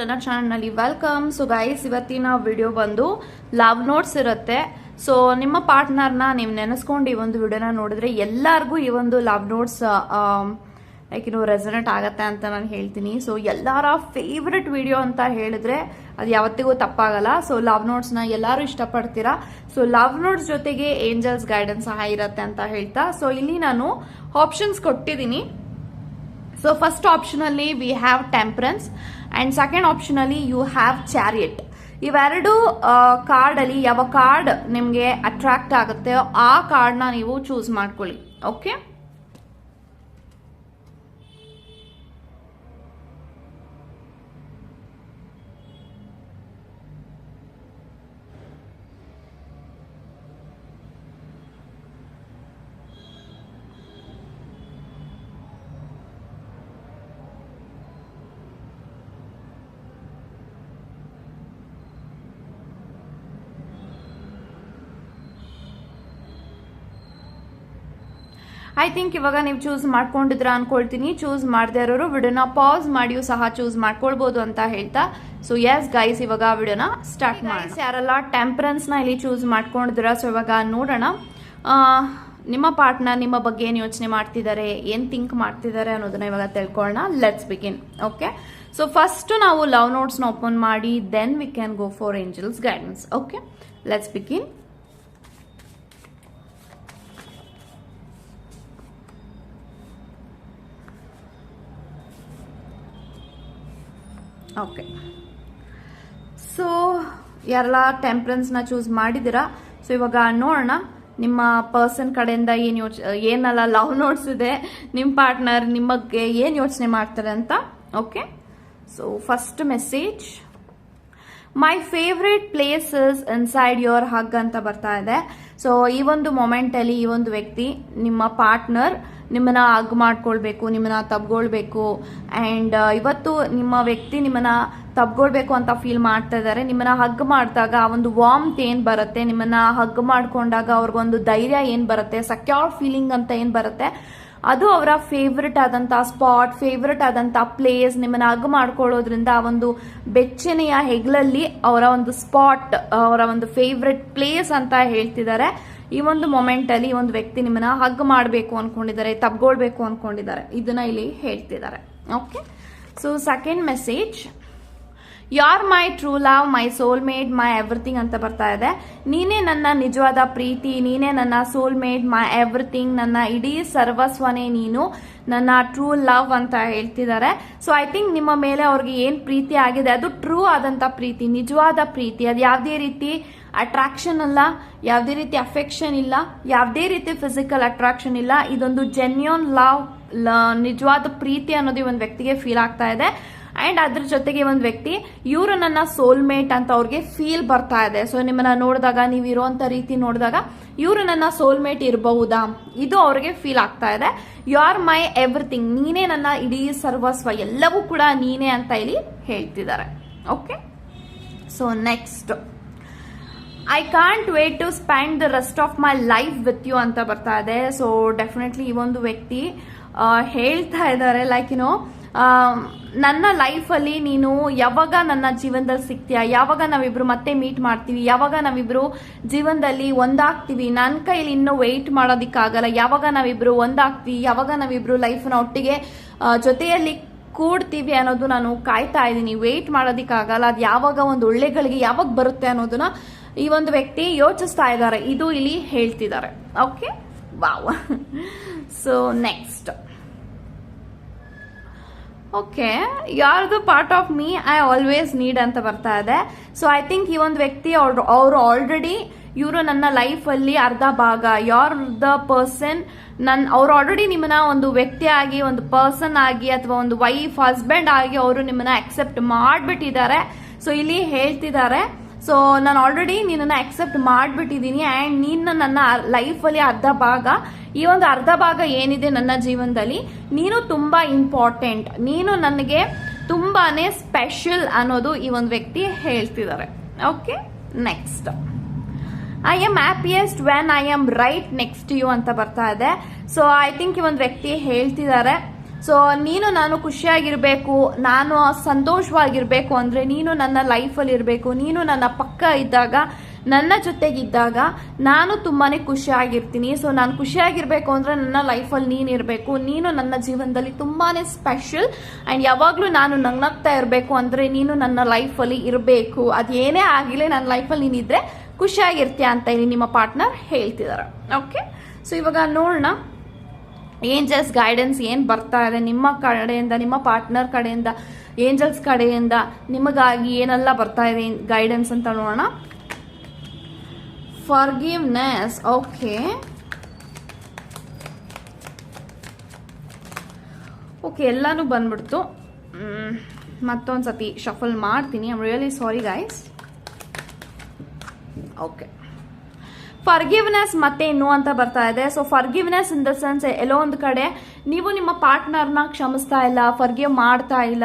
ನನ್ನ ಚಾನಲ್ನಲ್ಲಿ welcome so guys ಇವತ್ತಿನ ವಿಡಿಯೋ ಬಂದು ಲವ್ ನೋಟ್ಸ್ ಇರುತ್ತೆ. ಸೊ ನಿಮ್ಮ ಪಾರ್ಟ್ನರ್ನ ನೀವು ನೆನೆಸ್ಕೊಂಡು ಈ ಒಂದು ವಿಡಿಯೋನ ನೋಡಿದ್ರೆ ಎಲ್ಲರಿಗೂ ಈ ಒಂದು ಲವ್ ನೋಟ್ಸ್ ಲೈಕ್ ಇನ್ನು ರೆಸನೆಟ್ ಆಗತ್ತೆ ಅಂತ ನಾನು ಹೇಳ್ತೀನಿ. ಸೊ ಎಲ್ಲರ ಫೇವ್ರೆಟ್ ವಿಡಿಯೋ ಅಂತ ಹೇಳಿದ್ರೆ ಅದು ಯಾವತ್ತಿಗೂ ತಪ್ಪಾಗಲ್ಲ. ಸೊ ಲವ್ ನೋಟ್ಸ್ನ ಎಲ್ಲರೂ ಇಷ್ಟಪಡ್ತೀರಾ? ಸೊ ಲವ್ ನೋಟ್ಸ್ ಜೊತೆಗೆ ಏಂಜಲ್ಸ್ ಗೈಡೆನ್ಸ್ ಸಹ ಇರತ್ತೆ ಅಂತ ಹೇಳ್ತಾ. ಸೊ ಇಲ್ಲಿ ನಾನು ಆಪ್ಷನ್ಸ್ ಕೊಟ್ಟಿದ್ದೀನಿ. ಸೊ ಫಸ್ಟ್ ಆಪ್ಷನ್ ಅಲ್ಲಿ we have temperance and second option ಅಲ್ಲಿ ಯು ಹ್ಯಾವ್ ಚಾರಿಯಟ್ ಇವೆರಡು ಕಾರ್ಡ್ ಅಲ್ಲಿ ಯಾವ ಕಾರ್ಡ್ ನಿಮಗೆ ಅಟ್ರಾಕ್ಟ್ ಆಗುತ್ತೆ, ಆ ಕಾರ್ಡ್ನ ನೀವು ಚೂಸ್ ಮಾಡ್ಕೊಳ್ಳಿ ಓಕೆ ಐ ಥಿಂಕ್ ಇವಾಗ ನೀವು ಚೂಸ್ ಮಾಡ್ಕೊಂಡಿದ್ರ ಅನ್ಕೊಳ್ತೀನಿ. ಚೂಸ್ ಮಾಡದೇ ಇರೋರು ವಿಡಿಯೋನ ಪಾಸ್ ಮಾಡಿಯೂ ಸಹ ಚೂಸ್ ಮಾಡ್ಕೊಳ್ಬಹುದು ಅಂತ ಹೇಳ್ತಾ. ಸೊ ಎಸ್ ಗೈಸ್ ಇವಾಗ ವಿಡಿಯೋನ ಸ್ಟಾರ್ಟ್ ಮಾಡಿ ಯಾರೆಲ್ಲ ಟೆಂಪರೆನ್ಸ್ನ ಇಲ್ಲಿ ಚೂಸ್ ಮಾಡ್ಕೊಂಡಿದ್ರ? ಸೊ ಇವಾಗ ನೋಡೋಣ. ನಿಮ್ಮ ಪಾರ್ಟ್ನರ್ ನಿಮ್ಮ ಬಗ್ಗೆ ಏನು ಯೋಚನೆ ಮಾಡ್ತಿದ್ದಾರೆ? ಏನು ಥಿಂಕ್ ಮಾಡ್ತಿದ್ದಾರೆ ಅನ್ನೋದನ್ನ ಇವಾಗ ತಿಳ್ಕೊಳ್ಳೋಣ let's begin okay so first ನಾವು ಲವ್ ನೋಟ್ಸ್ನ ಓಪನ್ ಮಾಡಿ then we can go for angels guidance okay let's begin okay so ಯಾರೆಲ್ಲ ಟೆಂಪ್ರೆನ್ಸ್ನ ಚೂಸ್ ಮಾಡಿದ್ದೀರಾ? ಸೊ ಇವಾಗ ನೋಡೋಣ. ನಿಮ್ಮ ಪರ್ಸನ್ ಕಡೆಯಿಂದ ಏನು ಯೋಚ, ಏನೆಲ್ಲ ಲವ್ ನೋಟ್ಸ್ ಇದೆ ನಿಮ್ಮ ಪಾರ್ಟ್ನರ್ ನಿಮ್ಮ ಬಗ್ಗೆ ಏನು ಯೋಚನೆ ಮಾಡ್ತಾರೆ ಅಂತ? Okay so first message my favourite places inside your hug ಅಂತ ಬರ್ತಾ ಇದೆ. ಸೊ ಈ ಒಂದು ಮೊಮೆಂಟ್ ಅಲ್ಲಿ ಈ ಒಂದು ವ್ಯಕ್ತಿ ನಿಮ್ಮ ಪಾರ್ಟ್ನರ್ ನಿಮ್ಮನ್ನ ಅಗ್ ಮಾಡ್ಕೊಳ್ಬೇಕು, ನಿಮ್ಮನ್ನ ತಬ್ಕೊಳ್ಬೇಕು. ಅಂಡ್ ಇವತ್ತು ನಿಮ್ಮ ವ್ಯಕ್ತಿ ನಿಮ್ಮನ್ನ ತಬ್ಕೊಳ್ಬೇಕು ಅಂತ ಫೀಲ್ ಮಾಡ್ತಾ ಇದ್ದಾರೆ. ನಿಮ್ಮನ್ನ ಹಗ್ ಮಾಡಿದಾಗ ಆ ಒಂದು ವಾಮ್ತ್ ಏನು ಬರುತ್ತೆ? ನಿಮ್ಮನ್ನ ಹಗ್ ಮಾಡ್ಕೊಂಡಾಗ ಅವ್ರಿಗೊಂದು ಧೈರ್ಯ ಏನು ಬರುತ್ತೆ? ಸಕ್ಯೂರ್ ಫೀಲಿಂಗ್ ಅಂತ ಏನು ಬರುತ್ತೆ? ಅದು ಅವರ ಫೇವ್ರೆಟ್ ಆದಂತ ಸ್ಪಾಟ್ ಫೇವ್ರೆಟ್ ಆದಂತ ಪ್ಲೇಸ್ ನಿಮ್ಮನ್ನ ಹಗ್ ಮಾಡ್ಕೊಳ್ಳೋದ್ರಿಂದ ಆ ಒಂದು ಬೆಚ್ಚನೆಯ ಹೆಗ್ಲಲ್ಲಿ ಅವರ ಒಂದು ಸ್ಪಾಟ್ ಅವರ ಒಂದು ಫೇವ್ರೆಟ್ ಪ್ಲೇಸ್ ಅಂತ ಹೇಳ್ತಿದ್ದಾರೆ. ಈ ಒಂದು ಮೊಮೆಂಟ್ ಅಲ್ಲಿ ಈ ಒಂದು ವ್ಯಕ್ತಿ ನಿಮ್ಮನ್ನ ಹಗ್ ಮಾಡಬೇಕು ಅನ್ಕೊಂಡಿದ್ದಾರೆ ತಬ್ಗೊಳ್ಬೇಕು ಅನ್ಕೊಂಡಿದ್ದಾರೆ. ಇದನ್ನ ಇಲ್ಲಿ ಹೇಳ್ತಿದ್ದಾರೆ. Okay so second message you're my true love my soul mate my everything ಅಂತ ಬರ್ತಾ ಇದೆ. ನೀನೇ ನನ್ನ ನಿಜವಾದ ಪ್ರೀತಿ, ನೀನೇ ನನ್ನ ಸೋಲ್ ಮೇಡ್ ಮೈ ಎವ್ರಿಥಿಂಗ್ ನನ್ನ ಇಡೀ ಸರ್ವಸ್ವನೇ ನೀನು, ನನ್ನ ಟ್ರೂ ಲವ್ ಅಂತ ಹೇಳ್ತಿದ್ದಾರೆ. ಸೊ ಐ ಥಿಂಕ್ ನಿಮ್ಮ ಮೇಲೆ ಅವ್ರಿಗೆ ಏನ್ ಪ್ರೀತಿ ಆಗಿದೆ, ಅದು ಟ್ರೂ ಆದಂತ ಪ್ರೀತಿ, ನಿಜವಾದ ಪ್ರೀತಿ. ಅದು ಯಾವುದೇ ರೀತಿ ಅಟ್ರಾಕ್ಷನ್ ಅಲ್ಲ, ಯಾವುದೇ ರೀತಿ ಅಫೆಕ್ಷನ್ ಇಲ್ಲ, ಯಾವುದೇ ರೀತಿ ಫಿಸಿಕಲ್ ಅಟ್ರಾಕ್ಷನ್ ಇಲ್ಲ. ಇದೊಂದು ಜೆನ್ಯೂನ್ ಲವ್ ನಿಜವಾದ ಪ್ರೀತಿ ಅನ್ನೋದು ಒಂದು ವ್ಯಕ್ತಿಗೆ ಫೀಲ್ ಆಗ್ತಾ ಇದೆ. ಅಂಡ್ ಅದ್ರ ಜೊತೆಗೆ ಒಂದು ವ್ಯಕ್ತಿ, ಇವರು ನನ್ನ ಸೋಲ್ಮೇಟ್ ಅಂತ ಅವ್ರಿಗೆ ಫೀಲ್ ಬರ್ತಾ ಇದೆ. ಸೊ ನಿಮ್ಮನ್ನ ನೋಡಿದಾಗ, ನೀವು ಇರುವಂತ ರೀತಿ ನೋಡಿದಾಗ, ಇವರು ನನ್ನ ಸೋಲ್ಮೇಟ್ ಇರಬಹುದಾ? ಇದು ಅವ್ರಿಗೆ ಫೀಲ್ ಆಗ್ತಾ ಇದೆ. ಯು ಆರ್ ಮೈ ಎವ್ರಿಥಿಂಗ್ ನೀನೇ ನನ್ನ ಇಡೀ ಸರ್ವಸ್ವ. ಎಲ್ಲವೂ ಕೂಡ ನೀನೇ ಅಂತ ಇಲ್ಲಿ ಹೇಳ್ತಿದ್ದಾರೆ. Okay so next I can't wait to spend the rest of my life with you ಅಂತ ಬರ್ತಾ ಇದೆ. ಸೊ ಡೆಫಿನೆಟ್ಲಿ ಈ ಒಂದು ವ್ಯಕ್ತಿ ಹೇಳ್ತಾ ಇದ್ದಾರೆ. ಲೈಕ್ ಯುನೋ ನನ್ನ ಲೈಫಲ್ಲಿ ನೀನು ಯಾವಾಗ ನನ್ನ ಜೀವನದಲ್ಲಿ ಸಿಗ್ತೀಯಾ ಯಾವಾಗ ನಾವಿಬ್ರು ಮತ್ತೆ ಮೀಟ್ ಮಾಡ್ತೀವಿ? ಯಾವಾಗ ನಾವಿಬ್ರು ಜೀವನದಲ್ಲಿ ಒಂದಾಗ್ತೀವಿ? ನನ್ನ ಕೈಲಿ ಇನ್ನೂ ವೆಯ್ಟ್ ಮಾಡೋದಕ್ಕಾಗಲ್ಲ. ಯಾವಾಗ ನಾವಿಬ್ರು ಒಂದಾಗ್ತೀವಿ? ಯಾವಾಗ ನಾವಿಬ್ರು ಲೈಫ್ನ ಒಟ್ಟಿಗೆ ಜೊತೆಯಲ್ಲಿ ಕೂಡ್ತೀವಿ ಅನ್ನೋದು ನಾನು ಕಾಯ್ತಾ ಇದ್ದೀನಿ. ವೆಯ್ಟ್ ಮಾಡೋದಕ್ಕಾಗಲ್ಲ. ಅದು ಯಾವಾಗ ಒಂದು ಒಳ್ಳೆಗಳಿಗೆ ಯಾವಾಗ ಬರುತ್ತೆ ಅನ್ನೋದನ್ನ ಈ ಒಂದು ವ್ಯಕ್ತಿ ಯೋಚಿಸ್ತಾ ಇದ್ದಾರೆ. ಇದು ಇಲ್ಲಿ ಹೇಳ್ತಿದ್ದಾರೆ. Okay wow so next okay you're the part of me I always need ಅಂತ ಬರ್ತಾ ಇದೆ. ಸೊ ಐ ಥಿಂಕ್ ಈ ಒಂದು ವ್ಯಕ್ತಿ ಅವ್ರು ಆಲ್ರೆಡಿ ಇವರು ನನ್ನ ಲೈಫಲ್ಲಿ ಅರ್ಧ ಭಾಗ. ಯಾರ್ ದ ಪರ್ಸನ್ ನನ್ ಅವ್ರು ಆಲ್ರೆಡಿ ನಿಮ್ಮನ್ನ ಒಂದು ವ್ಯಕ್ತಿ ಆಗಿ, ಒಂದು ಪರ್ಸನ್ ಆಗಿ ಅಥವಾ ಒಂದು ವೈಫ್ ಹಸ್ಬೆಂಡ್ ಆಗಿ ಅವರು ನಿಮ್ಮನ್ನ ಅಕ್ಸೆಪ್ಟ್ ಮಾಡ್ಬಿಟ್ಟಿದ್ದಾರೆ. ಸೊ ಇಲ್ಲಿ ಹೇಳ್ತಿದ್ದಾರೆ. ಸೊ ನಾನು ಆಲ್ರೆಡಿ ನಿನ್ನನ್ನು ಅಕ್ಸೆಪ್ಟ್ ಮಾಡಿಬಿಟ್ಟಿದ್ದೀನಿ ಆ್ಯಂಡ್ ನೀನು ನನ್ನ ಲೈಫಲ್ಲಿ ಅರ್ಧ ಭಾಗ, ಈ ಒಂದು ಅರ್ಧ ಭಾಗ ಏನಿದೆ ನನ್ನ ಜೀವನದಲ್ಲಿ, ನೀನು ತುಂಬ ಇಂಪಾರ್ಟೆಂಟ್ ನೀನು ನನಗೆ ತುಂಬಾನೇ ಸ್ಪೆಷಲ್ ಅನ್ನೋದು ಈ ಒಂದು ವ್ಯಕ್ತಿ ಹೇಳ್ತಿದ್ದಾರೆ. Okay next I am happiest when I am right next you ಅಂತ ಬರ್ತಾ ಇದೆ. ಸೊ ಐ ಥಿಂಕ್ ಈ ಒಂದು ವ್ಯಕ್ತಿ ಹೇಳ್ತಿದ್ದಾರೆ. ಸೊ ನೀನು ನಾನು ಖುಷಿಯಾಗಿರ್ಬೇಕು, ನಾನು ಸಂತೋಷವಾಗಿರ್ಬೇಕು ಅಂದ್ರೆ ನೀನು ನನ್ನ ಲೈಫಲ್ಲಿ ಇರಬೇಕು, ನೀನು ನನ್ನ ಪಕ್ಕ ಇದ್ದಾಗ, ನನ್ನ ಜೊತೆಗಿದ್ದಾಗ ನಾನು ತುಂಬಾನೇ ಖುಷಿಯಾಗಿರ್ತೀನಿ. ಸೊ ನಾನು ಖುಷಿಯಾಗಿರ್ಬೇಕು ಅಂದ್ರೆ ನನ್ನ ಲೈಫಲ್ಲಿ ನೀನು ಇರಬೇಕು, ನೀನು ನನ್ನ ಜೀವನದಲ್ಲಿ ತುಂಬಾನೇ ಸ್ಪೆಷಲ್ ಆ್ಯಂಡ್ ಯಾವಾಗಲೂ ನಾನು ನಗ್ನಗ್ತಾ ಇರಬೇಕು ಅಂದ್ರೆ ನೀನು ನನ್ನ ಲೈಫಲ್ಲಿ ಇರಬೇಕು. ಅದೇನೇ ಆಗಿಲ್ಲ ನನ್ನ ಲೈಫಲ್ಲಿ ನೀನಿದ್ರೆ ಖುಷಿಯಾಗಿರ್ತೀಯ ಅಂತ ಇಲ್ಲಿ ನಿಮ್ಮ ಪಾರ್ಟ್ನರ್ ಹೇಳ್ತಿದ್ದಾರೆ ಓಕೆ ಸೊ ಇವಾಗ ನೋಡೋಣ. ಏಂಜಲ್ಸ್ ಗೈಡೆನ್ಸ್ ಏನು ಬರ್ತಾ ಇದೆ? ನಿಮ್ಮ ಕಡೆಯಿಂದ, ನಿಮ್ಮ ಪಾರ್ಟ್ನರ್ ಕಡೆಯಿಂದ ಏಂಜಲ್ಸ್ ಕಡೆಯಿಂದ ನಿಮಗಾಗಿ ಏನೆಲ್ಲ ಬರ್ತಾ ಇದೆ ಗೈಡೆನ್ಸ್ ಅಂತ ನೋಡೋಣ. ಫರ್ಗಿವ್ನೆಸ್ ಓಕೆ ಓಕೆ ಎಲ್ಲಾನು ಬಂದ್ಬಿಡ್ತು. ಮತ್ತೊಂದು ಸತಿ ಶಫಲ್ ಮಾಡ್ತೀನಿ. Am really sorry guys okay forgiveness ಮತ್ತೆ ಇನ್ನು ಅಂತ ಬರ್ತಾ ಇದೆ. So forgiveness in the sense ಎಲ್ಲೋ ಒಂದು ಕಡೆ ನೀವು ನಿಮ್ಮ ಪಾರ್ಟ್ನರ್ನ ಕ್ಷಮಿಸ್ತಾ ಇಲ್ಲ ಫರ್ಗಿವ್ ಮಾಡ್ತಾ ಇಲ್ಲ,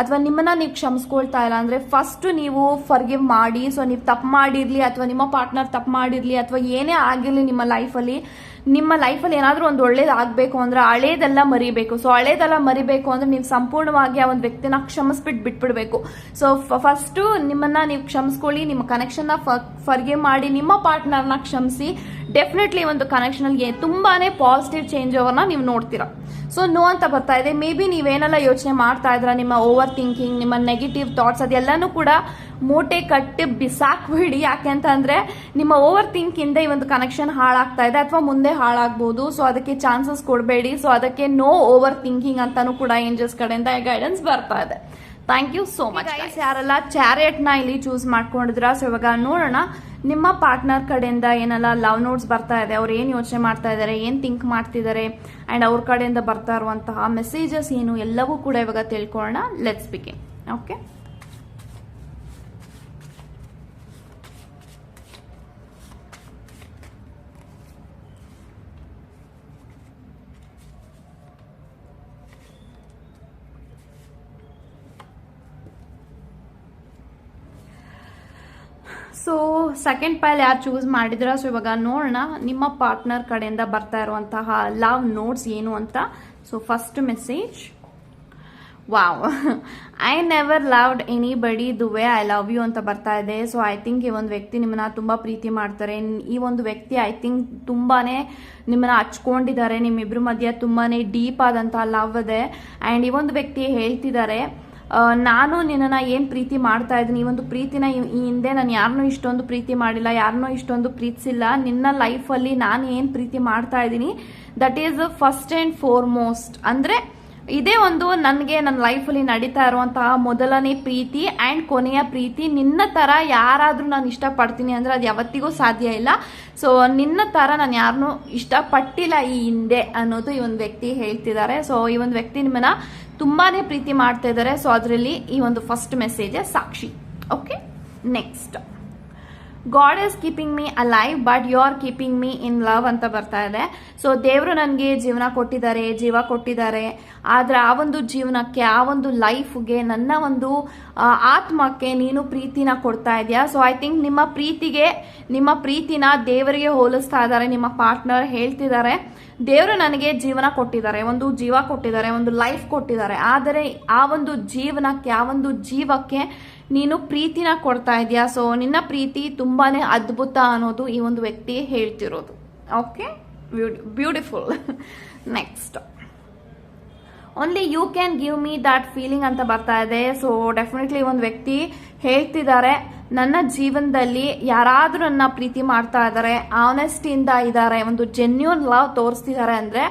ಅಥವಾ ನಿಮ್ಮನ್ನ ನೀವು ಕ್ಷಮಿಸ್ಕೊಳ್ತಾ ಇಲ್ಲ ಅಂದ್ರೆ ಫಸ್ಟ್ ನೀವು ಫರ್ಗಿವ್ ಮಾಡಿ ಸೊ ನೀವು ತಪ್ಪು ಮಾಡಿರ್ಲಿ, ಅಥವಾ ನಿಮ್ಮ ಪಾರ್ಟ್ನರ್ ತಪ್ಪು ಮಾಡಿರ್ಲಿ, ಅಥವಾ ಏನೇ ಆಗಿರ್ಲಿ ನಿಮ್ಮ ಲೈಫಲ್ಲಿ ನಿಮ್ಮ ಲೈಫಲ್ಲಿ ಏನಾದರೂ ಒಂದು ಒಳ್ಳೇದಾಗಬೇಕು ಅಂದ್ರೆ ಹಳೇದೆಲ್ಲ ಮರಿಬೇಕು. ಸೊ ಹಳೇದೆಲ್ಲ ಮರಿಬೇಕು ಅಂದ್ರೆ ನೀವು ಸಂಪೂರ್ಣವಾಗಿ ಆ ಒಂದು ವ್ಯಕ್ತಿನ ಕ್ಷಮಿಸ್ಬಿಟ್ಟು ಬಿಟ್ಬಿಡ್ಬೇಕು. ಸೊ ಫಸ್ಟು ನಿಮ್ಮನ್ನ ನೀವು ಕ್ಷಮಿಸ್ಕೊಳ್ಳಿ, ನಿಮ್ಮ ಕನೆಕ್ಷನ್ನ ಫರ್ಗೆ ಮಾಡಿ, ನಿಮ್ಮ ಪಾರ್ಟ್ನರ್ನ ಕ್ಷಮಿಸಿ. ಡೆಫಿನೆಟ್ಲಿ ಒಂದು ಕನೆಕ್ಷನಲ್ಲಿ ತುಂಬಾನೇ ಪಾಸಿಟಿವ್ ಚೇಂಜ್ ಓವರ್ನ ನೀವು ನೋಡ್ತೀರಾ. ಸೊ ನೋ ಅಂತ ಬರ್ತಾ ಇದೆ. ಮೇ ಬಿ ನೀವೇನೆಲ್ಲ ಯೋಚನೆ ಮಾಡ್ತಾ ಇದ್ರ ನಿಮ್ಮ ಓವರ್ ಥಿಂಕಿಂಗ್ ನಿಮ್ಮ ನೆಗೆಟಿವ್ ಥಾಟ್ಸ್ ಅದೆಲ್ಲನೂ ಕೂಡ ಮೂಟೆ ಕಟ್ಟಿ ಬಿಸಾಕ್ಬಿಡಿ. ಯಾಕೆ ಅಂತ ಅಂದ್ರೆ, ನಿಮ್ಮ ಓವರ್ ಥಿಂಕ್ ಇಂದ ಈ ಒಂದು ಕನೆಕ್ಷನ್ ಹಾಳಾಗ್ತಾ ಇದೆ, ಅಥವಾ ಮುಂದೆ ಹಾಳಾಗ್ಬೋದು. ಸೊ ಅದಕ್ಕೆ ಚಾನ್ಸಸ್ ಕೊಡಬೇಡಿ. ಸೊ ಅದಕ್ಕೆ ನೋ ಓವರ್ ಥಿಂಕಿಂಗ್ ಅಂತಾನು ಕೂಡ ಏಂಜಲ್ಸ್ ಕಡೆಯಿಂದ ಗೈಡೆನ್ಸ್ ಬರ್ತಾ ಇದೆ. ಥ್ಯಾಂಕ್ ಯು ಸೋ ಮಚ್ ಯಾರೆಲ್ಲ ಚಾರಿಯಟ್ನ ಇಲ್ಲಿ ಚೂಸ್ ಮಾಡ್ಕೊಂಡಿದ್ರ ಸೊ ಇವಾಗ ನೋಡೋಣ ನಿಮ್ಮ ಪಾರ್ಟ್ನರ್ ಕಡೆಯಿಂದ ಏನೆಲ್ಲ ಲವ್ ನೋಟ್ಸ್ ಬರ್ತಾ ಇದೆ ಅವ್ರು ಏನು ಯೋಚನೆ ಮಾಡ್ತಾ ಇದ್ದಾರೆ ಏನು ಥಿಂಕ್ ಮಾಡ್ತಿದ್ದಾರೆ ಅಂಡ್ ಅವ್ರ ಕಡೆಯಿಂದ ಬರ್ತಾ ಇರುವಂತಹ ಮೆಸೇಜಸ್ ಏನು ಎಲ್ಲವೂ ಕೂಡ ಇವಾಗ ತಿಳ್ಕೊಳ್ಳೋಣ. Let's begin okay so second pile ಯಾರು ಚೂಸ್ ಮಾಡಿದ್ರ? ಸೊ ಇವಾಗ ನೋಡೋಣ. ನಿಮ್ಮ ಪಾರ್ಟ್ನರ್ ಕಡೆಯಿಂದ ಬರ್ತಾ ಇರುವಂತಹ ಲವ್ ನೋಟ್ಸ್ ಏನು ಅಂತ. So first message wow I never loved anybody the way I love you ಅಂತ ಬರ್ತಾ ಇದೆ. ಸೊ ಐ ಥಿಂಕ್ ಈ ಒಂದು ವ್ಯಕ್ತಿ ನಿಮ್ಮನ್ನ ತುಂಬಾ ಪ್ರೀತಿ ಮಾಡ್ತಾರೆ. ಈ ಒಂದು ವ್ಯಕ್ತಿ ಐ ಥಿಂಕ್ ತುಂಬಾನೇ ನಿಮ್ಮನ್ನ ಹಚ್ಕೊಂಡಿದ್ದಾರೆ. ನಿಮ್ಮಿಬ್ರ ಮಧ್ಯ ತುಂಬಾನೇ ಡೀಪ್ ಆದಂತಹ ಲವ್ ಇದೆ. ಅಂಡ್ ಈ ಒಂದು ವ್ಯಕ್ತಿ ಹೇಳ್ತಿದ್ದಾರೆ ನಾನು ನಿನ್ನನ್ನು ಏನು ಪ್ರೀತಿ ಮಾಡ್ತಾ ಇದ್ದೀನಿ? ಈ ಒಂದು ಪ್ರೀತಿನ ಈ ಹಿಂದೆ ನಾನು ಯಾರನ್ನೂ ಇಷ್ಟೊಂದು ಪ್ರೀತಿ ಮಾಡಿಲ್ಲ ಯಾರನ್ನೂ ಇಷ್ಟೊಂದು ಪ್ರೀತಿಸಿಲ್ಲ. ನಿನ್ನ ಲೈಫಲ್ಲಿ ನಾನು ಏನು ಪ್ರೀತಿ ಮಾಡ್ತಾ ಇದ್ದೀನಿ? That is first and foremost ಅಂದರೆ ಇದೇ ಒಂದು ನನಗೆ ನನ್ನ ಲೈಫಲ್ಲಿ ನಡೀತಾ ಇರುವಂತಹ ಮೊದಲನೇ ಪ್ರೀತಿ ಆ್ಯಂಡ್ ಕೊನೆಯ ಪ್ರೀತಿ. ನಿನ್ನ ಥರ ಯಾರಾದರೂ ನಾನು ಇಷ್ಟಪಡ್ತೀನಿ ಅಂದರೆ ಅದು ಯಾವತ್ತಿಗೂ ಸಾಧ್ಯ ಇಲ್ಲ. ಸೊ ನಿನ್ನ ಥರ ನಾನು ಯಾರನ್ನೂ ಇಷ್ಟಪಟ್ಟಿಲ್ಲ ಈ ಹಿಂದೆ ಅನ್ನೋದು ಈ ಒಂದು ವ್ಯಕ್ತಿ ಹೇಳ್ತಿದ್ದಾರೆ. ಸೊ ಈ ಒಂದು ವ್ಯಕ್ತಿ ನಿಮ್ಮನ್ನ ತುಂಬಾನೇ ಪ್ರೀತಿ ಮಾಡ್ತಾ ಇದ್ದಾರೆ. ಸೊ ಅದರಲ್ಲಿ ಈ ಒಂದು first message Sakshi. Okay next God is keeping me alive but you are keeping me in love ಅಂತ ಬರ್ತಾ ಇದೆ. ಸೊ ದೇವರು ನನಗೆ ಜೀವನ ಕೊಟ್ಟಿದ್ದಾರೆ, ಜೀವ ಕೊಟ್ಟಿದ್ದಾರೆ. ಆದರೆ ಆ ಒಂದು ಜೀವನಕ್ಕೆ, ಆ ಒಂದು ಲೈಫ್ಗೆ ನನ್ನ ಒಂದು ಆತ್ಮಕ್ಕೆ ನೀನು ಪ್ರೀತಿನ ಕೊಡ್ತಾ ಇದೆಯಾ? ಸೊ ಐ ಥಿಂಕ್ ನಿಮ್ಮ ಪ್ರೀತಿಗೆ, ನಿಮ್ಮ ಪ್ರೀತಿನ ದೇವರಿಗೆ ಹೋಲಿಸ್ತಾ ಇದ್ದಾರೆ, ನಿಮ್ಮ ಪಾರ್ಟ್ನರ್ ಹೇಳ್ತಿದ್ದಾರೆ. ದೇವರು ನನಗೆ ಜೀವನ ಕೊಟ್ಟಿದ್ದಾರೆ, ಒಂದು ಜೀವ ಕೊಟ್ಟಿದ್ದಾರೆ, ಒಂದು ಲೈಫ್ ಕೊಟ್ಟಿದ್ದಾರೆ. ಆದರೆ ಆ ಒಂದು ಜೀವನಕ್ಕೆ, ಆ ಒಂದು ಜೀವಕ್ಕೆ ನೀನು ಪ್ರೀತಿನ ಕೊಡ್ತಾ ಇದೆಯಾ? ಸೊ ನಿನ್ನ ಪ್ರೀತಿ ತುಂಬಾನೇ ಅದ್ಭುತ ಅನ್ನೋದು ಈ ಒಂದು ವ್ಯಕ್ತಿ ಹೇಳ್ತಿರೋದು. Okay beautiful next only you can give me that feeling ಅಂತ ಬರ್ತಾ ಇದೆ. ಸೊ ಡೆಫಿನೆಟ್ಲಿ ಒಂದು ವ್ಯಕ್ತಿ ಹೇಳ್ತಿದ್ದಾರೆ. ನನ್ನ ಜೀವನದಲ್ಲಿ ಯಾರಾದರೂ ನನ್ನ ಪ್ರೀತಿ ಮಾಡ್ತಾ ಇದ್ದಾರೆ ಆನೆಸ್ಟಿಯಿಂದ ಇದ್ದಾರೆ, ಒಂದು ಜೆನ್ಯೂನ್ ಲವ್ ತೋರಿಸ್ತಿದ್ದಾರೆ ಅಂದ್ರೆ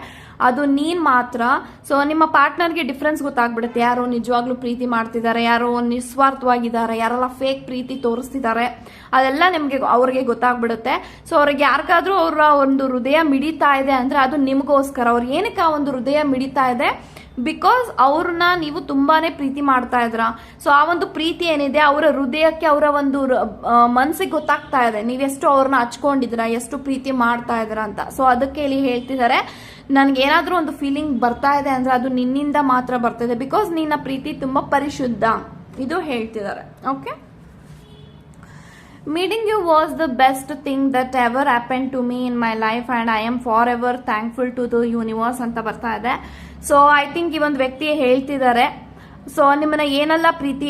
ಅದು ನೀನ್ ಮಾತ್ರ. ಸೊ ನಿಮ್ಮ ಪಾರ್ಟ್ನರ್ಗೆ ಡಿಫ್ರೆನ್ಸ್ ಗೊತ್ತಾಗ್ಬಿಡುತ್ತೆ. ಯಾರು ನಿಜವಾಗ್ಲೂ ಪ್ರೀತಿ ಮಾಡ್ತಿದ್ದಾರೆ, ಯಾರೋ ನಿಸ್ವಾರ್ಥವಾಗಿದ್ದಾರೆ, ಯಾರೆಲ್ಲ ಫೇಕ್ ಪ್ರೀತಿ ತೋರಿಸ್ತಿದ್ದಾರೆ, ಅದೆಲ್ಲ ನಿಮಗೆ ಅವ್ರಿಗೆ ಗೊತ್ತಾಗ್ಬಿಡುತ್ತೆ. ಸೊ ಅವ್ರಿಗೆ ಯಾರಿಗಾದ್ರೂ ಅವರ ಒಂದು ಹೃದಯ ಮಿಡಿತಾ ಇದೆ ಅಂದ್ರೆ ಅದು ನಿಮಗೋಸ್ಕರ. ಅವ್ರು ಏನಕ್ಕೆ ಆ ಒಂದು ಹೃದಯ ಮಿಡಿತಾ ಇದೆ? ಬಿಕಾಸ್ ಅವ್ರನ್ನ ನೀವು ತುಂಬಾನೇ ಪ್ರೀತಿ ಮಾಡ್ತಾ ಇದ್ರ ಸೊ ಆ ಒಂದು ಪ್ರೀತಿ ಏನಿದೆ, ಅವರ ಹೃದಯಕ್ಕೆ, ಅವರ ಒಂದು ಮನಸ್ಸಿಗೆ ಗೊತ್ತಾಗ್ತಾ ಇದೆ. ನೀವೆಷ್ಟು ಅವ್ರನ್ನ ಹಚ್ಕೊಂಡಿದ್ರ ಎಷ್ಟು ಪ್ರೀತಿ ಮಾಡ್ತಾ ಇದ್ರ ಅಂತ. ಸೊ ಅದಕ್ಕೆ ಇಲ್ಲಿ ಹೇಳ್ತಿದ್ದಾರೆ. ನನ್ಗೆ ಏನಾದ್ರೂ ಒಂದು ಫೀಲಿಂಗ್ ಬರ್ತಾ ಇದೆ ಅಂದ್ರೆ ಅದು ನಿನ್ನಿಂದ ಮಾತ್ರ ಬರ್ತಿದೆ. ಬಿಕಾಸ್ ನಿನ್ನ ಪ್ರೀತಿ ತುಂಬಾ ಪರಿಶುದ್ಧ. ಇದು ಹೇಳ್ತಿದ್ದಾರೆ. Okay meeting you was the best thing that ever happen to me in my life and I am forever thankful to the universe ಅಂತ ಬರ್ತಾ ಇದೆ. ಸೊ ಐ ಥಿಂಕ್ ಈ ಒಂದು ವ್ಯಕ್ತಿ ಹೇಳ್ತಿದ್ದಾರೆ. ಸೊ ನಿಮ್ಮನ್ನ ಏನೆಲ್ಲ ಪ್ರೀತಿ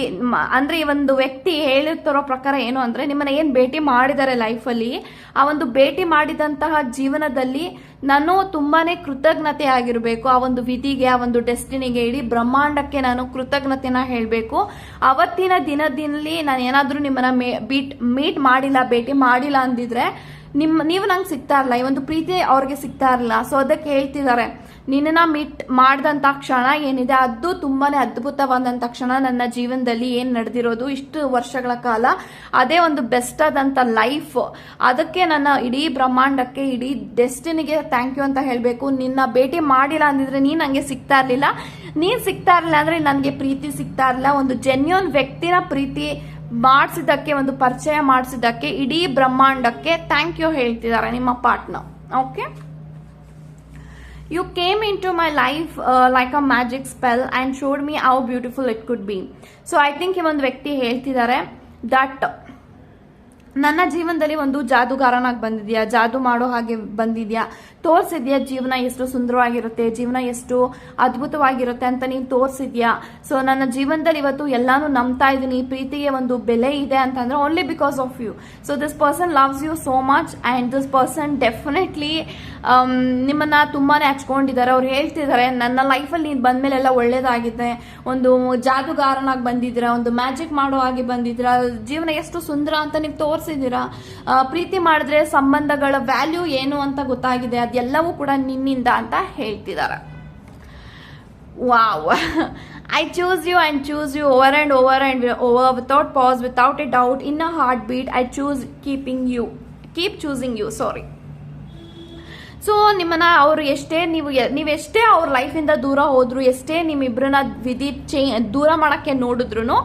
ಅಂದ್ರೆ ಈ ಒಂದು ವ್ಯಕ್ತಿ ಹೇಳುತ್ತಿರೋ ಪ್ರಕಾರ ಏನು ಅಂದ್ರೆ ನಿಮ್ಮನ್ನ ಏನ್ ಭೇಟಿ ಮಾಡಿದ್ದಾರೆ ಲೈಫಲ್ಲಿ ಆ ಒಂದು ಭೇಟಿ ಮಾಡಿದಂತಹ ಜೀವನದಲ್ಲಿ ನಾನು ತುಂಬಾನೇ ಕೃತಜ್ಞತೆ ಆಗಿರಬೇಕು. ಆ ಒಂದು ವಿಧಿಗೆ, ಆ ಒಂದು ಡೆಸ್ಟಿನಿಗೆ ಇಡೀ ಬ್ರಹ್ಮಾಂಡಕ್ಕೆ ನಾನು ಕೃತಜ್ಞತೆನ ಹೇಳಬೇಕು. ಅವತ್ತಿನ ದಿನದಲ್ಲಿ ನಾನು ಏನಾದ್ರೂ ನಿಮ್ಮನ್ನ ಬೀಟ್, ಮೀಟ್ ಮಾಡಿಲ್ಲ, ಭೇಟಿ ಮಾಡಿಲ್ಲ ಅಂದಿದ್ರೆ ನಿಮ್ಮ ನೀವು ನಂಗೆ ಸಿಗ್ತಾ ಇರಲ್ಲ ಈ ಒಂದು ಪ್ರೀತಿ ಅವ್ರಿಗೆ ಸಿಗ್ತಾ ಇರಲ್ಲ ಸೊ ಅದಕ್ಕೆ ಹೇಳ್ತಿದ್ದಾರೆ. ನಿನ್ನ ಮೀಟ್ ಮಾಡಿದಂಥ ಕ್ಷಣ ಏನಿದೆ? ಅದು ತುಂಬಾನೇ ಅದ್ಭುತವಾದಂಥ ಕ್ಷಣ. ನನ್ನ ಜೀವನದಲ್ಲಿ ಏನು ನಡೆದಿರೋದು? ಇಷ್ಟು ವರ್ಷಗಳ ಕಾಲ ಅದೇ ಒಂದು ಬೆಸ್ಟ್ ಆದಂಥ ಲೈಫ್ ಅದಕ್ಕೆ ನನ್ನ ಇಡೀ ಬ್ರಹ್ಮಾಂಡಕ್ಕೆ, ಇಡೀ ಡೆಸ್ಟಿನಿಗೆ ಥ್ಯಾಂಕ್ ಯು ಅಂತ ಹೇಳಬೇಕು. ನಿನ್ನ ಭೇಟಿ ಮಾಡಿಲ್ಲ ಅಂದಿದ್ರೆ ನೀನು ನನಗೆ ಸಿಗ್ತಾ ಇರಲಿಲ್ಲ. ನೀನು ಸಿಗ್ತಾ ಇರಲಿಲ್ಲ ಅಂದರೆ ನನಗೆ ಪ್ರೀತಿ ಸಿಗ್ತಾ ಇರಲಿಲ್ಲ. ಒಂದು ಜೆನ್ಯೂನ್ ವ್ಯಕ್ತಿನ ಪ್ರೀತಿ ಮಾಡಿಸಿದ್ದಕ್ಕೆ, ಒಂದು ಪರಿಚಯ ಮಾಡಿಸಿದ್ದಕ್ಕೆ, ಇಡೀ ಬ್ರಹ್ಮಾಂಡಕ್ಕೆ ಥ್ಯಾಂಕ್ ಯು ಹೇಳ್ತಿದ್ದಾರೆ ನಿಮ್ಮ partner okay you came into my life like a magic spell and showed me how beautiful it could be so I think ಈ ಒಂದು ವ್ಯಕ್ತಿ ಹೇಳ್ತಿದ್ದಾರೆ ದಟ್ ನನ್ನ ಜೀವನದಲ್ಲಿ ಒಂದು ಜಾದುಗಾರನಾಗಿ ಬಂದಿದ್ಯಾ? ಜಾದು ಮಾಡೋ ಹಾಗೆ ಬಂದಿದ್ಯಾ? ತೋರಿಸಿದ್ಯಾ ಜೀವನ ಎಷ್ಟು ಸುಂದರವಾಗಿರುತ್ತೆ, ಜೀವನ ಎಷ್ಟು ಅದ್ಭುತವಾಗಿರುತ್ತೆ ಅಂತ ನೀನು ತೋರಿಸಿದ್ಯಾ? ಸೊ ನನ್ನ ಜೀವನದಲ್ಲಿ ಇವತ್ತು ಎಲ್ಲಾನು ನಂಬ್ತಾ ಇದ್ದೀನಿ, ಪ್ರೀತಿಗೆ ಒಂದು ಬೆಲೆ ಇದೆ ಅಂತಂದ್ರೆ only because of you so this person loves you so much and this person definitely ನಿಮ್ಮನ್ನ ತುಂಬಾನೇ ಹಚ್ಕೊಂಡಿದ್ದಾರೆ. ಅವ್ರು ಹೇಳ್ತಿದ್ದಾರೆ, ನನ್ನ ಲೈಫಲ್ಲಿ ನೀನು ಬಂದ್ಮೇಲೆಲ್ಲ ಒಳ್ಳೇದಾಗಿದೆ. ಒಂದು ಜಾದುಗಾರನಾಗಿ ಬಂದಿದ್ದೀರಾ, ಒಂದು ಮ್ಯಾಜಿಕ್ ಮಾಡೋ ಹಾಗೆ ಬಂದಿದ್ದೀರಾ, ಜೀವನ ಎಷ್ಟು ಸುಂದರ ಅಂತ ನೀವು ತೋರಿಸಿದ್ದೀರಾ? ಪ್ರೀತಿ ಮಾಡಿದ್ರೆ ಸಂಬಂಧಗಳ ವ್ಯಾಲ್ಯೂ ಏನು ಅಂತ ಗೊತ್ತಾಗಿದೆ. ಅದೆಲ್ಲವೂ ಕೂಡ ನಿನ್ನಿಂದ ಅಂತ ಹೇಳ್ತಿದ್ದಾರೆ. Wow. I choose you and choose you over and over and over without pause without a doubt in a heartbeat I choose keeping you keep choosing you sorry so ನಿಮ್ಮನ್ನ ಅವ್ರು ಎಷ್ಟೇ ನೀವು ನೀವೆಷ್ಟೇ ಅವ್ರ ಲೈಫಿಂದ ದೂರ ಹೋದ್ರು, ಎಷ್ಟೇ ನಿಮ್ಮಿಬ್ಬರನ್ನ ವಿಧಿ ಚೇ ದೂರ ಮಾಡಕ್ಕೆ ನೋಡಿದ್ರು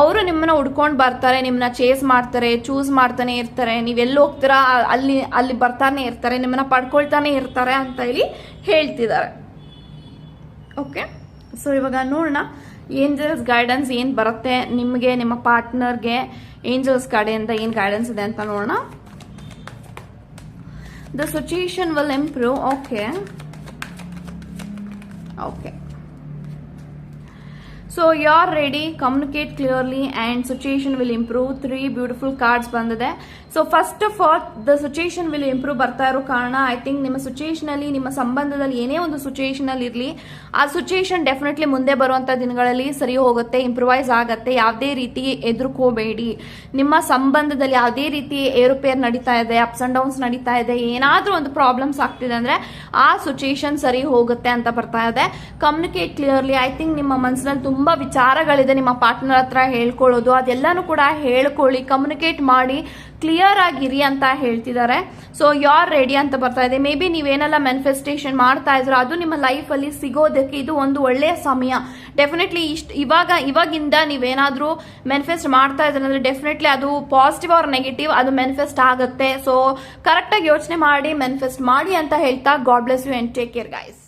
ಅವರು ನಿಮ್ಮನ್ನ ಹುಡ್ಕೊಂಡು ಬರ್ತಾರೆ, ನಿಮ್ಮನ್ನ ಚೇಸ್ ಮಾಡ್ತಾರೆ ಚೂಸ್ ಮಾಡ್ತಾನೆ ಇರ್ತಾರೆ. ನೀವೆಲ್ಲಿ ಹೋಗ್ತೀರಾ ಅಲ್ಲಿ ಅಲ್ಲಿ ಬರ್ತಾನೆ ಇರ್ತಾರೆ, ನಿಮ್ಮನ್ನ ಪಡ್ಕೊಳ್ತಾನೆ ಇರ್ತಾರೆ ಅಂತ ಹೇಳಿ ಹೇಳ್ತಿದ್ದಾರೆ. ಓಕೆ ಸೊ ಇವಾಗ ನೋಡೋಣ ಏಂಜಲ್ಸ್ ಗೈಡೆನ್ಸ್ ಏನು ಬರುತ್ತೆ? ನಿಮಗೆ, ನಿಮ್ಮ ಪಾರ್ಟ್ನರ್ಗೆ ಏಂಜಲ್ಸ್ ಕಡೆಯಿಂದ ಏನು ಗೈಡೆನ್ಸ್ ಇದೆ ಅಂತ ನೋಡೋಣ. the situation will improve okay okay so you are ready communicate clearly and situation will improve three beautiful cards ಬಂದಿದೆ So first of all the situation will improve ಬರ್ತಾ ಇರೋ ಕಾರಣ ಐ ಥಿಂಕ್ ನಿಮ್ಮ ಸಿಚುಯೇಷನಲ್ಲಿ ನಿಮ್ಮ ಸಂಬಂಧದಲ್ಲಿ ಏನೇ ಒಂದು ಸಿಚುಯೇಷನಲ್ಲಿ ಇರಲಿ, ಆ ಸಿಚುಯೇಷನ್ ಡೆಫಿನೆಟ್ಲಿ ಮುಂದೆ ಬರುವಂಥ ದಿನಗಳಲ್ಲಿ ಸರಿ ಹೋಗುತ್ತೆ ಇಂಪ್ರೂವೈಸ್ ಆಗುತ್ತೆ. ಯಾವುದೇ ರೀತಿ ಎದುರುಕೋಬೇಡಿ ನಿಮ್ಮ ಸಂಬಂಧದಲ್ಲಿ ಯಾವುದೇ ರೀತಿ ಏರುಪೇರ್ ನಡೀತಾ ಇದೆ ಅಪ್ಸ್ ಅಂಡ್ ಡೌನ್ಸ್ ನಡೀತಾ ಇದೆ, ಏನಾದರೂ ಒಂದು ಪ್ರಾಬ್ಲಮ್ಸ್ ಆಗ್ತಿದೆ ಅಂದರೆ ಆ ಸಿಚುಯೇಷನ್ ಸರಿ ಹೋಗುತ್ತೆ ಅಂತ ಬರ್ತಾ ಇದೆ. ಕಮ್ಯುನಿಕೇಟ್ ಕ್ಲಿಯರ್ಲಿ ಐ ಥಿಂಕ್ ನಿಮ್ಮ ಮನಸ್ಸಿನಲ್ಲಿ ತುಂಬ ವಿಚಾರಗಳಿದೆ, ನಿಮ್ಮ ಪಾರ್ಟ್ನರ್ ಹತ್ರ ಹೇಳ್ಕೊಳ್ಳೋದು, ಅದೆಲ್ಲನೂ ಕೂಡ ಹೇಳ್ಕೊಳ್ಳಿ ಕಮ್ಯುನಿಕೇಟ್ ಮಾಡಿ. ಕ್ಲಿಯರ್ ಆಗಿರಿ ಅಂತ ಹೇಳ್ತಿದ್ದಾರೆ. ಸೊ ಯಾರ್ ರೆಡಿ ಅಂತ ಬರ್ತಾ ಇದೆ. ಮೇ ಬಿ ನೀವೇನೆಲ್ಲ ಮ್ಯಾನಿಫೆಸ್ಟೇಷನ್ ಮಾಡ್ತಾ ಇದ್ರು, ಅದು ನಿಮ್ಮ ಲೈಫಲ್ಲಿ ಸಿಗೋದಕ್ಕೆ ಇದು ಒಂದು ಒಳ್ಳೆಯ ಸಮಯ. ಡೆಫಿನೆಟ್ಲಿ ಇಷ್ಟು, ಇವಾಗ, ಇವಾಗಿಂದ ನೀವೇನಾದರೂ ಮ್ಯಾನಿಫೆಸ್ಟ್ ಮಾಡ್ತಾ ಇದ್ರೆ ಅಂದರೆ ಡೆಫಿನೆಟ್ಲಿ ಅದು ಪಾಸಿಟಿವ್ ಆರ್ ನೆಗೆಟಿವ್ ಅದು ಮ್ಯಾನಿಫೆಸ್ಟ್ ಆಗುತ್ತೆ. ಸೊ ಕರೆಕ್ಟಾಗಿ ಯೋಚನೆ ಮಾಡಿ ಮ್ಯಾನಿಫೆಸ್ಟ್ ಮಾಡಿ ಅಂತ ಹೇಳ್ತಾ God bless you and take care guys